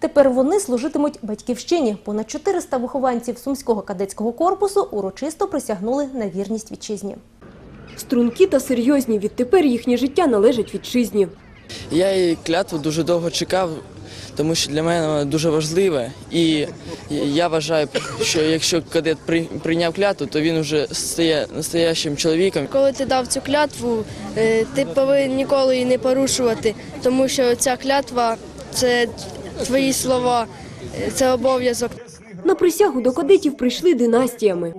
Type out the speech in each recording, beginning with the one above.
Тепер вони служитимуть батьківщині. Понад 400 вихованців сумського кадетського корпусу урочисто присягнули на вірність вітчизні. Стрункі та серйозні. Відтепер їхнє життя належить вітчизні. Я її клятву дуже довго чекав, тому що для мене вона дуже важлива. І я вважаю, що якщо кадет при- прийняв клятву, то він вже стає настоящим чоловіком. Коли ти дав цю клятву, е, ти повинен ніколи її не порушувати, тому що ця клятва це твої слова, це обов'язок. На присягу до кадетів прийшли династіями.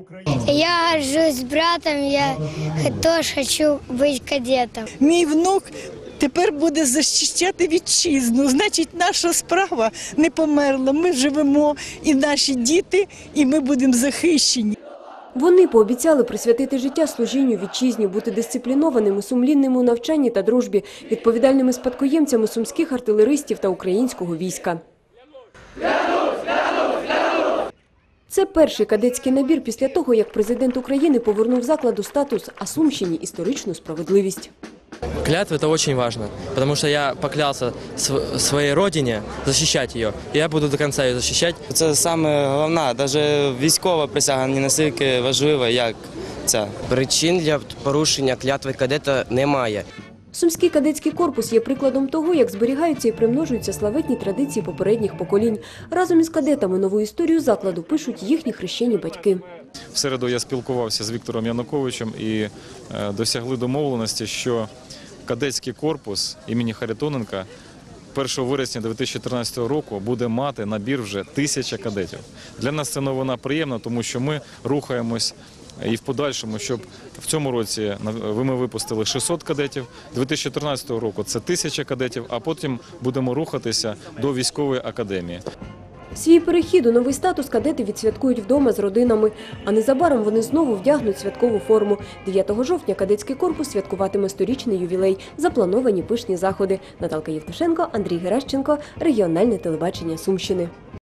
Я горжусь братом, я тоже хочу быть кадетом. Мій внук тепер буде захищати вітчизну. Значить, наша справа не померла. Ми живемо, і наші діти, і ми будемо захищені. Вони пообіцяли присвятити життя служінню вітчизні, бути дисциплінованими, сумлінними у навчанні та дружбі, відповідальними спадкоємцями сумських артилеристів та українського війська. Це перший кадетський набір після того, як президент України повернув закладу статус «А Сумщині історичну справедливість. Клятва это очень важно, потому что я поклялся св- своей родине защищать ее, и я буду до конца ее защищать. Це саме головна, навіть військова присяга не настільки важлива, як ця. Причин для порушення клятви кадета немає. Сумський кадетський корпус є прикладом того, як зберігаються і примножуються славетні традиції попередніх поколінь. Разом із кадетами нову історію закладу пишуть їхні хрещені батьки. В середу я спілкувався з Віктором Януковичем і е, досягли домовленості, що кадетський корпус імені Харитоненка 1 вересня 2014 року буде мати набір вже тисяча кадетів. Для нас це новина приємна, тому що ми рухаємось і в подальшому, щоб в цьому році ми випустили 600 кадетів, 2014 року це тисяча кадетів, а потім будемо рухатися до військової академії. Свій перехід у новий статус кадети відсвяткують вдома з родинами. А незабаром вони знову вдягнуть святкову форму. 9 жовтня кадетський корпус святкуватиме сторічний ювілей. Заплановані пишні заходи. Наталка Євтушенко, Андрій Геращенко, регіональне телебачення Сумщини.